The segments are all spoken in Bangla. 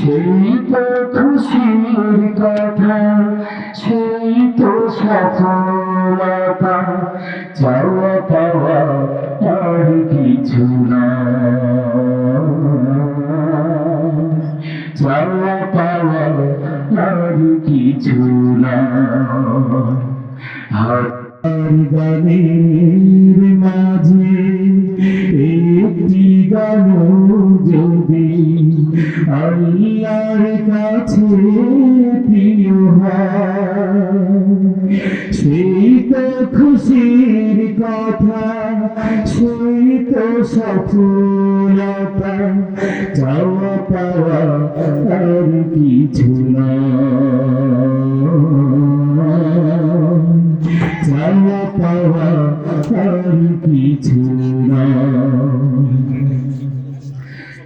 সেই তো খুশির কথা সেই তো সফলতা চাওয়া পাওয়া আর কিছু না চাওয়া পাওয়া আর কিছু না হাজার গানের আল্লাহর কাছে প্রিয় সেই তো খুশির কথা সেই তো সফলতা চাওয়া পাওয়া আর কিছু না। চাওয়া পাওয়া আর কিছু না।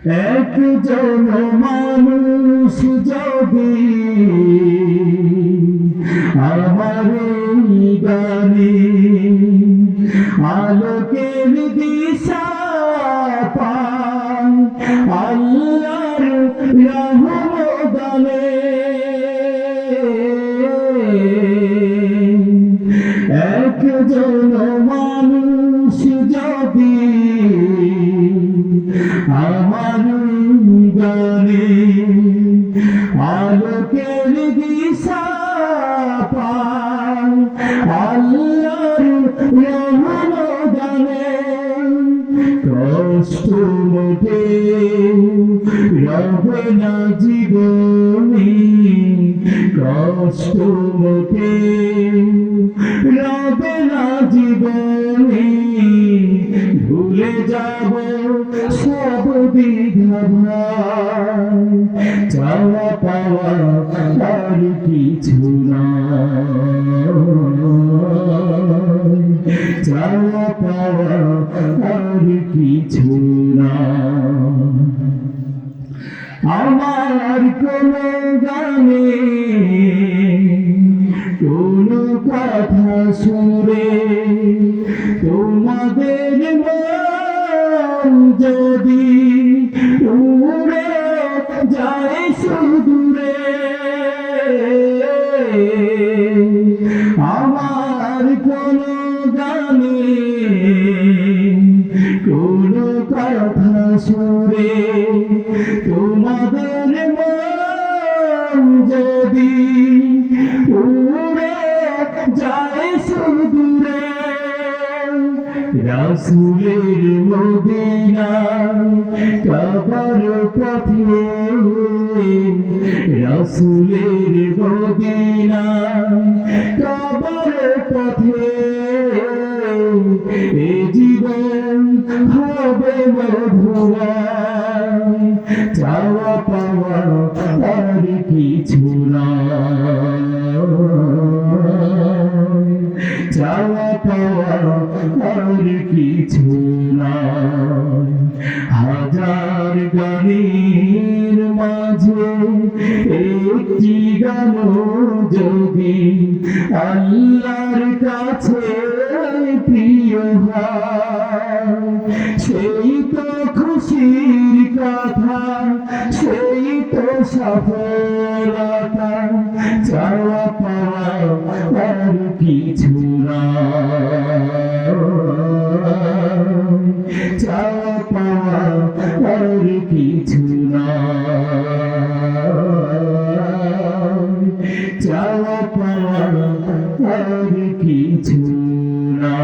একজন মানুষ যদি আমার গানে আলোকের দিশা পায় আল্লাহর রহমদানে। মানুষ যদি আমার গানে আলোকের দিশা পায় আল্লাহর রহমদানে কষ্ট মোটে রবে না জীবনে কষ্ট মোটে রবে না জীবনে, ভুলে যাব চাওয়া পাওয়া আর কিছু চাওয়া পাওয়া আর কিছু আমার কোন গানে কোন কথা সুরে কোন গানে কোন কথা সুরে তোমাদের মন যদি উড়ে যায় সুদূরে, রাসুলের মদিনা কাবার পথে রাসুলের মদিনা কাবার পথে। এ জীবন হবে মধুরায় চাওয়া পাওয়া আর কিছু না চাওয়া পাওয়া আর কিছু হাজার গানের মাঝে একটি গান যদি আল্লাহর কাছে প্রিয় সেই তো খুশির কথা, সেই তো সফলতা, চাওয়া পাওয়া আর কিছু না চাওয়া পাওয়া আর কিছু আর কিছু না।